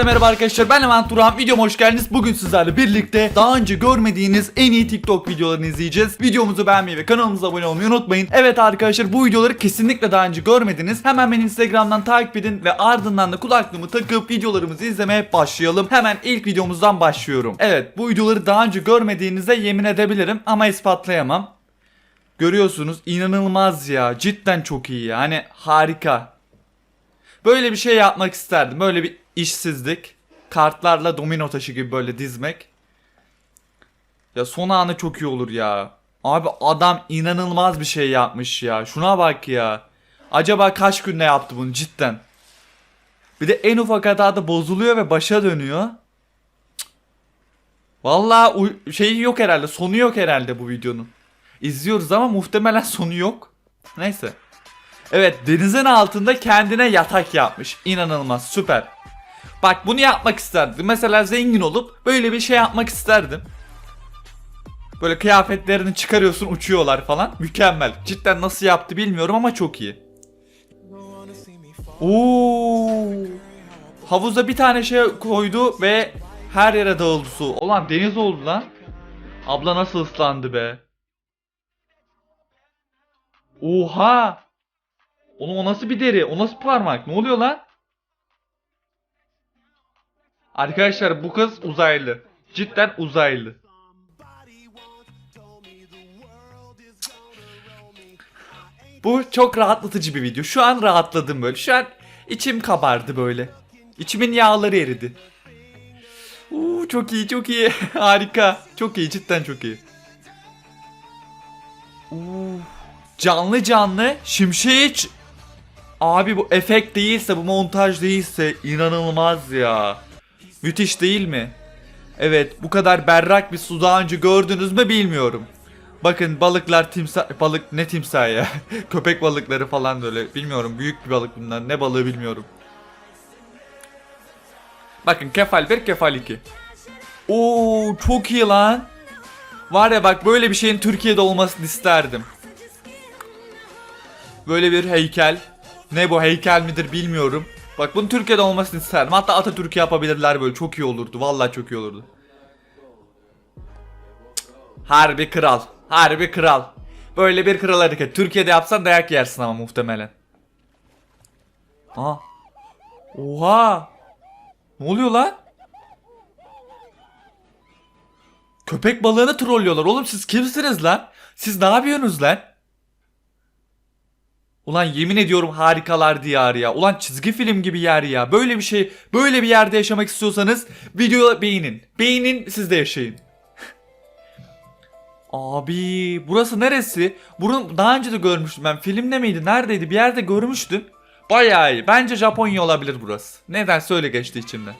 Hepinize merhaba arkadaşlar. Ben Levent Turhan videoma hoş geldiniz. Bugün sizlerle birlikte daha önce görmediğiniz en iyi TikTok videolarını izleyeceğiz. Videomuzu beğenmeyi ve kanalımıza abone olmayı unutmayın. Evet arkadaşlar bu videoları kesinlikle daha önce görmediniz. Hemen beni instagramdan takip edin ve ardından da kulaklığımı takıp videolarımızı izlemeye başlayalım. Hemen ilk videomuzdan başlıyorum. Evet bu videoları daha önce görmediğinize yemin edebilirim ama ispatlayamam. Görüyorsunuz inanılmaz ya. Cidden çok iyi ya. Hani harika. Böyle bir şey yapmak isterdim. Böyle bir işsizlik. Kartlarla domino taşı gibi böyle dizmek. Ya son anı çok iyi olur ya. Abi adam inanılmaz bir şey yapmış ya. Şuna bak ya. Acaba kaç günde yaptı bunu cidden. Bir de en ufak hatada bozuluyor ve başa dönüyor. Cık. Vallahi şeyi yok herhalde. Sonu yok herhalde bu videonun. İzliyoruz ama muhtemelen sonu yok. Neyse. Evet denizin altında kendine yatak yapmış. İnanılmaz süper. Bak bunu yapmak isterdim. Mesela zengin olup böyle bir şey yapmak isterdim. Böyle kıyafetlerini çıkarıyorsun uçuyorlar falan. Mükemmel. Cidden nasıl yaptı bilmiyorum ama çok iyi. Oo. Havuza bir tane şey koydu ve her yere dağıldı su. Ulan deniz oldu lan. Abla nasıl ıslandı be. Oha. Oğlum o nasıl bir deri? O nasıl parmak? Ne oluyor lan? Arkadaşlar bu kız uzaylı. Cidden uzaylı. Bu çok rahatlatıcı bir video. Şu an rahatladım böyle. Şu an içim kabardı böyle. İçimin yağları eridi. Uuu çok iyi çok iyi. Harika. Çok iyi cidden çok iyi. Uuu. Canlı canlı şimşeği Abi bu efekt değilse bu montaj değilse inanılmaz ya. Müthiş değil mi? Evet bu kadar berrak bir su daha önce gördünüz mü bilmiyorum. Bakın balıklar timsah balık ne timsah ya. Köpek balıkları falan böyle bilmiyorum büyük bir balık bunlar ne balığı bilmiyorum. Bakın kefal 1 kefal 2. Oo çok iyi lan. Var ya bak böyle bir şeyin Türkiye'de olmasını isterdim. Böyle bir heykel. Ne bu heykel midir bilmiyorum. Bak bunun Türkiye'de olmasını isterdim. Hatta Atatürk'ü yapabilirler böyle. Çok iyi olurdu. Vallahi çok iyi olurdu. Harbi kral. Harbi kral. Böyle bir kral hareket. Türkiye'de yapsan dayak yersin ama muhtemelen. Aa. Oha. Ne oluyor lan? Köpek balığını trollüyorlar. Oğlum siz kimsiniz lan? Siz ne yapıyorsunuz lan? Ulan yemin ediyorum harikalar diyarı ya. Ulan çizgi film gibi yer ya. Böyle bir şey, böyle bir yerde yaşamak istiyorsanız videoya beğenin. Beğenin siz de yaşayın. Abi burası neresi? Bunu daha önce de görmüştüm ben. Filmde miydi? Neredeydi? Bir yerde görmüştüm. Bayağı iyi. Bence Japonya olabilir burası. Nedense öyle geçti içimden.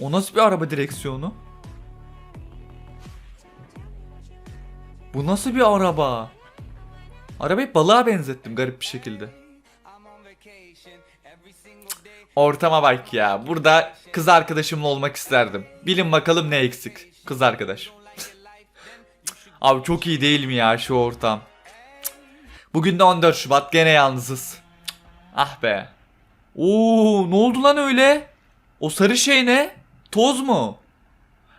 O nasıl bir araba direksiyonu? Bu nasıl bir araba? Arabayı balığa benzettim garip bir şekilde. Ortama bak ya. Burada kız arkadaşımla olmak isterdim. Bilin bakalım ne eksik. Kız arkadaş. Abi çok iyi değil mi ya şu ortam? Bugün de 14 Şubat gene yalnızız. Ah be. Oo ne oldu lan öyle? O sarı şey ne? Toz mu?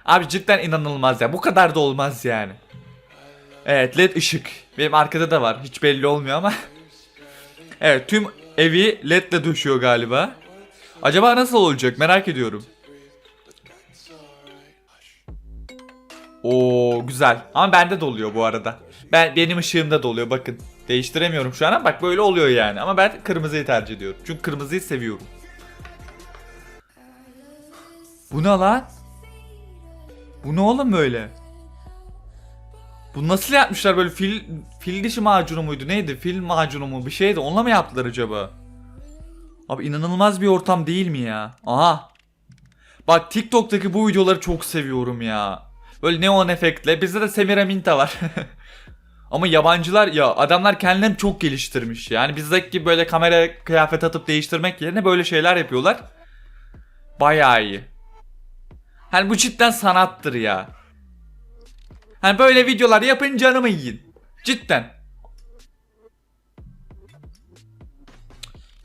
Abi cidden inanılmaz ya. Bu kadar da olmaz yani. Evet led ışık. Benim arkada da var. Hiç belli olmuyor ama. evet tüm evi ledle döşüyor galiba. Acaba nasıl olacak merak ediyorum. Oo güzel. Ama bende de oluyor bu arada. Ben benim ışığımda da oluyor bakın. Değiştiremiyorum şu an ama bak böyle oluyor yani. Ama ben kırmızıyı tercih ediyorum. Çünkü kırmızıyı seviyorum. Bu ne lan? Bu ne oğlum böyle? Bu nasıl yapmışlar böyle fil fil dişi macunu muydu neydi fil macunu mu bir şeydi onunla mı yaptılar acaba? Abi inanılmaz bir ortam değil mi ya? Aha. Bak TikTok'taki bu videoları çok seviyorum ya. Böyle neon efektle bizde de Semiraminta var. Ama yabancılar ya adamlar kendilerini çok geliştirmiş. Yani bizdeki gibi böyle kamera kıyafet atıp değiştirmek yerine böyle şeyler yapıyorlar. Bayağı iyi. Hani bu cidden sanattır ya. Hani böyle videolar yapın canımı yiyin. Cidden.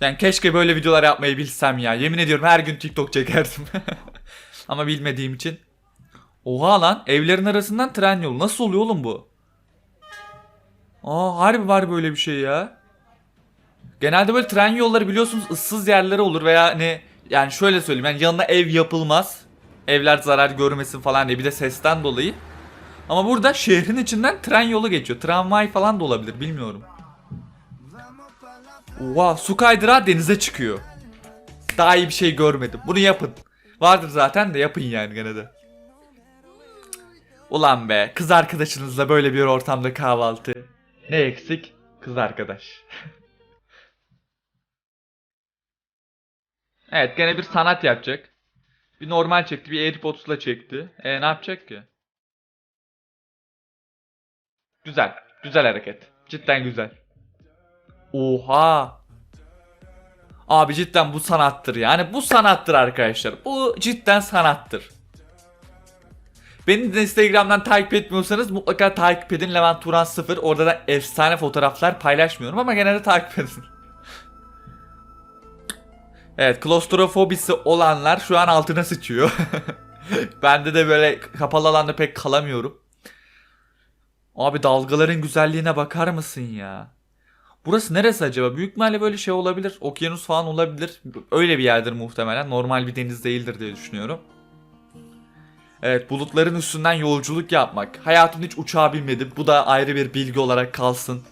Yani keşke böyle videolar yapmayı bilsem ya. Yemin ediyorum her gün TikTok çekerdim. Ama bilmediğim için. Oha lan evlerin arasından tren yolu. Nasıl oluyor oğlum bu? Aa harbi var böyle bir şey ya. Genelde böyle tren yolları biliyorsunuz ıssız yerlere olur veya hani yani şöyle söyleyeyim yani yanına ev yapılmaz. Evler zarar görmesin falan diye bir de sesten dolayı. Ama burada şehrin içinden tren yolu geçiyor. Tramvay falan da olabilir bilmiyorum. Oha su kaydırağı denize çıkıyor. Daha iyi bir şey görmedim. Bunu yapın. Vardır zaten de yapın yani gene de. Ulan be kız arkadaşınızla böyle bir ortamda kahvaltı. Ne eksik? Kız arkadaş. evet gene bir sanat yapacak. Bir normal çekti bir AirPods'la çekti. E ne yapacak ki? Güzel. Güzel hareket. Cidden güzel. Oha. Abi cidden bu sanattır yani bu sanattır arkadaşlar. Bu cidden sanattır. Beni de Instagram'dan takip etmiyorsanız mutlaka takip edin Levent Turan 0. Orada da efsane fotoğraflar paylaşmıyorum ama genelde takip edin. Evet klostrofobisi olanlar şu an altına sıçıyor. Bende de böyle kapalı alanda pek kalamıyorum. Abi dalgaların güzelliğine bakar mısın ya? Burası neresi acaba? Büyük ihtimalle böyle şey olabilir. Okyanus falan olabilir. Öyle bir yerdir muhtemelen. Normal bir deniz değildir diye düşünüyorum. Evet bulutların üstünden yolculuk yapmak. Hayatımda hiç uçağa binmedim. Bu da ayrı bir bilgi olarak kalsın.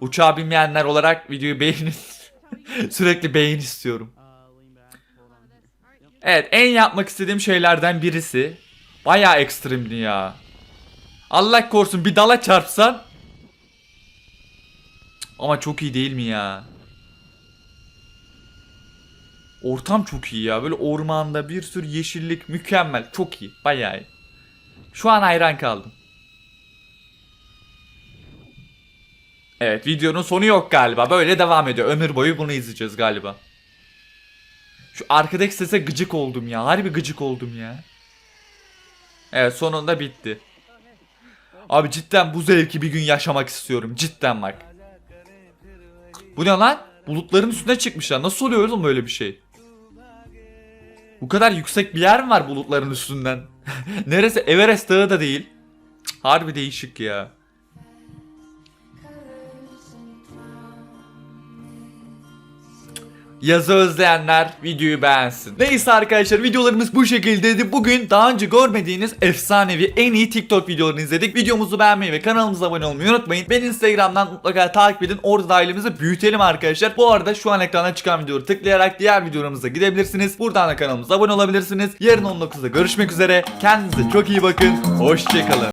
Uçağa binmeyenler olarak videoyu beğenin. Sürekli beğen istiyorum. Evet en yapmak istediğim şeylerden birisi. Baya ekstremdi ya. Allah korusun bir dala çarpsan. Ama çok iyi değil mi ya? Ortam çok iyi ya. Böyle ormanda bir sürü yeşillik mükemmel. Çok iyi. Bayağı iyi. Şu an hayran kaldım. Evet videonun sonu yok galiba. Böyle devam ediyor. Ömür boyu bunu izleyeceğiz galiba. Şu arkadaki sese gıcık oldum ya. Harbi gıcık oldum ya. Evet sonunda bitti. Abi cidden bu zevki bir gün yaşamak istiyorum. Cidden bak. Bu ne lan? Bulutların üstüne çıkmışlar. Nasıl oluyor oğlum böyle bir şey? Bu kadar yüksek bir yer mi var bulutların üstünden? Neresi? Everest dağı da değil. Cık, Harbi değişik ya. Yazı özleyenler videoyu beğensin. Neyse arkadaşlar videolarımız bu şekildeydi. Bugün daha önce görmediğiniz efsanevi en iyi TikTok videolarını izledik. Videomuzu beğenmeyi ve kanalımıza abone olmayı unutmayın. Beni Instagram'dan mutlaka takip edin. Orada da ailemizi büyütelim arkadaşlar. Bu arada şu an ekrana çıkan videoyu tıklayarak diğer videolarımıza gidebilirsiniz. Buradan da kanalımıza abone olabilirsiniz. Yarın 19'da görüşmek üzere. Kendinize çok iyi bakın. Hoşçakalın.